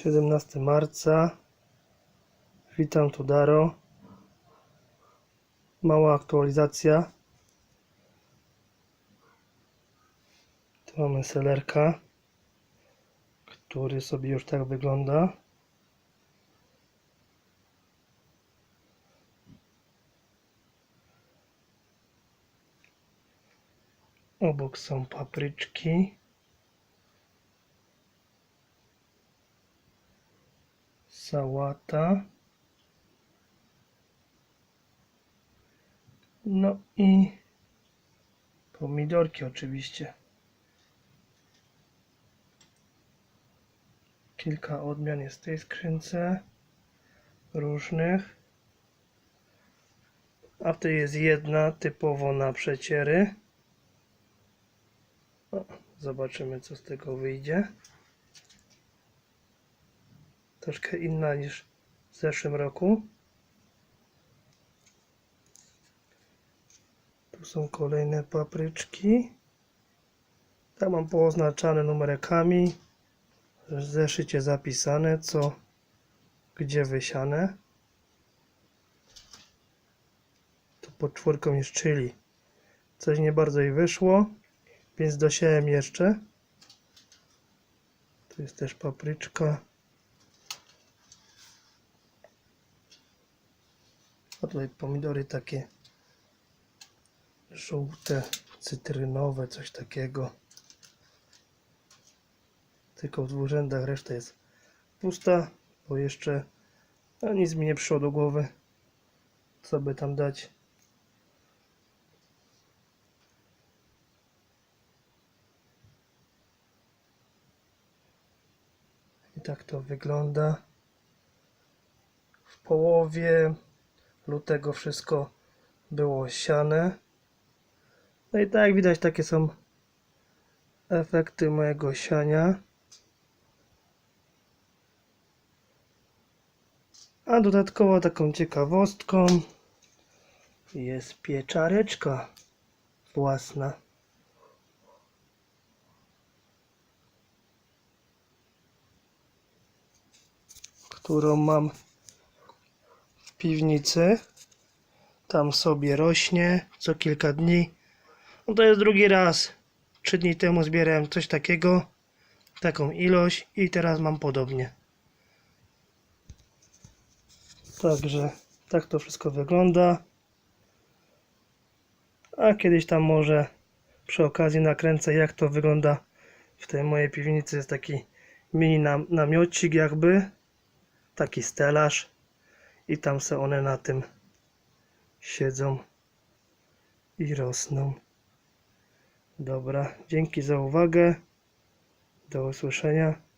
17 marca. Witam tu Daro. Mała aktualizacja. Tu mamy selerka, który sobie już tak wygląda. Obok są papryczki. Sałata. No i pomidorki oczywiście. Kilka odmian jest w tej skrzynce. Różnych. A w tej jest jedna typowo na przeciery. O, zobaczymy co z tego wyjdzie. Troszkę inna niż w zeszłym roku. Tu są kolejne papryczki. Tam mam pooznaczane numerkami. W zeszycie zapisane co gdzie wysiane. Tu pod czwórką jest chili. Coś nie bardzo jej wyszło, więc dosiałem jeszcze. Tu jest też papryczka. A tutaj pomidory takie żółte, cytrynowe, coś takiego. Tylko w dwóch rzędach reszta jest pusta, bo jeszcze no, nic mi nie przyszło do głowy, co by tam dać. I tak to wygląda. W połowie lutego wszystko było siane. No i tak jak widać, takie są efekty mojego siania. A dodatkowo taką ciekawostką jest pieczareczka własna. Którą mam piwnicy. Tam sobie rośnie co kilka dni. No to jest drugi raz. Trzy dni temu zbierałem coś takiego, taką ilość i teraz mam podobnie. Także tak to wszystko wygląda. A kiedyś tam może przy okazji nakręcę jak to wygląda w tej mojej piwnicy. Jest taki mini nam namiocik jakby. Taki stelaż. I tam se one na tym siedzą i rosną. Dobra, dzięki za uwagę. Do usłyszenia.